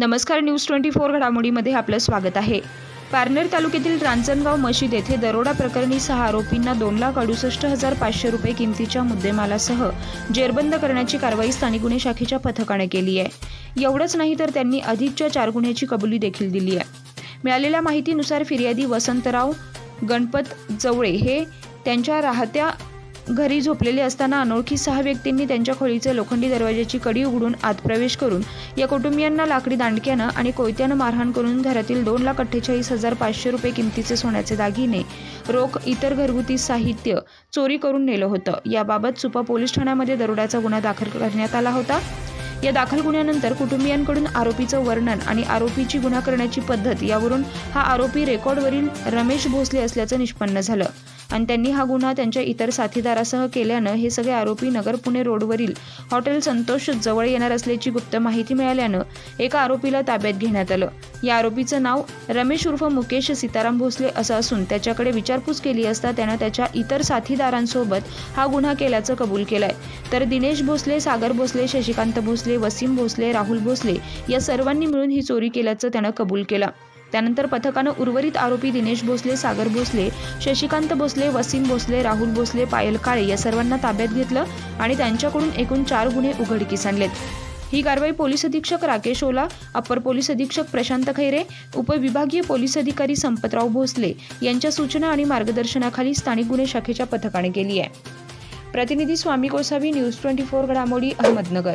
नमस्कार news twenty four घडामोडीमध्ये आपलं स्वागत आहे. पारनेर तालुक्यातील रांजणगाव मशीद येथे दरोडा प्रकरणी सहा आरोपींना दोन लाख अडुसष्ट हजार पाचशे रुपये किमतीच्या मुद्देमालासह जेरबंद करण्याची कारवाई स्थानिक गुन्हे शाखेच्या पथकाने केली आहे. एवढंच नाही तर त्यांनी अधिकच्या चार गुन्ह्याची कबुली देखील दिली आहे. मिळालेल्या माहितीनुसार फिर्यादी वसंतराव गणपत जवळे हे त्यांच्या राहत्या घरी झोपलेले असताना अनोळखी सहा व्यक्तींनी त्यांच्या खोलीचे लोखंडी दरवाजाची कडी उघडून आत प्रवेश करून या कुटुंबियांना लाकडी दांडक्यानं आणि कोयत्यानं मारहाण करून घरातील दोन लाख अठ्ठेचाळीस हजार पाचशे रुपये किमतीचे सोन्याचे दागिने रोख इतर घरगुती साहित्य चोरी करून नेलं होतं. याबाबत सुपा पोलीस ठाण्यामध्ये दरोड्याचा गुन्हा दाखल करण्यात आला होता. या दाखल गुन्ह्यानंतर कुटुंबियांकडून आरोपीचं वर्णन आणि आरोपीची गुन्हा करण्याची पद्धत यावरून हा आरोपी रेकॉर्डवरील रमेश भोसले असल्याचं निष्पन्न झालं. आणि त्यांनी हा गुन्हा त्यांच्या इतर साथीदारासह केल्यानं हे सगळे आरोपी नगर पुणे रोडवरील हॉटेल संतोष जवळ येणार असल्याची गुप्त माहिती मिळाल्यानं एका आरोपीला ताब्यात घेण्यात आलं. या आरोपीचं नाव रमेश उर्फ मुकेश सीताराम भोसले असं असून त्याच्याकडे विचारपूस केली असता त्यानं त्याच्या इतर साथीदारांसोबत हा गुन्हा केल्याचं कबूल केलंय. तर दिनेश भोसले सागर भोसले शशिकांत भोसले वसीम भोसले राहुल भोसले या सर्वांनी मिळून ही चोरी केल्याचं त्यानं कबूल केलं. त्यानंतर पथकानं उर्वरित आरोपी दिनेश भोसले सागर भोसले शशिकांत भोसले वसीम भोसले राहुल भोसले पायल काळे या सर्वांना ताब्यात घेतलं आणि त्यांच्याकडून एकूण चार गुन्हे उघडकीस आणलेत. ही कारवाई पोलीस अधीक्षक राकेश ओला अप्पर पोलीस अधीक्षक प्रशांत खैरे उपविभागीय पोलीस अधिकारी संपतराव भोसले यांच्या सूचना आणि मार्गदर्शनाखाली स्थानिक गुन्हे शाखेच्या पथकाने केली आहे. प्रतिनिधी Swami Gosavi News twenty four घडामोडी अहमदनगर.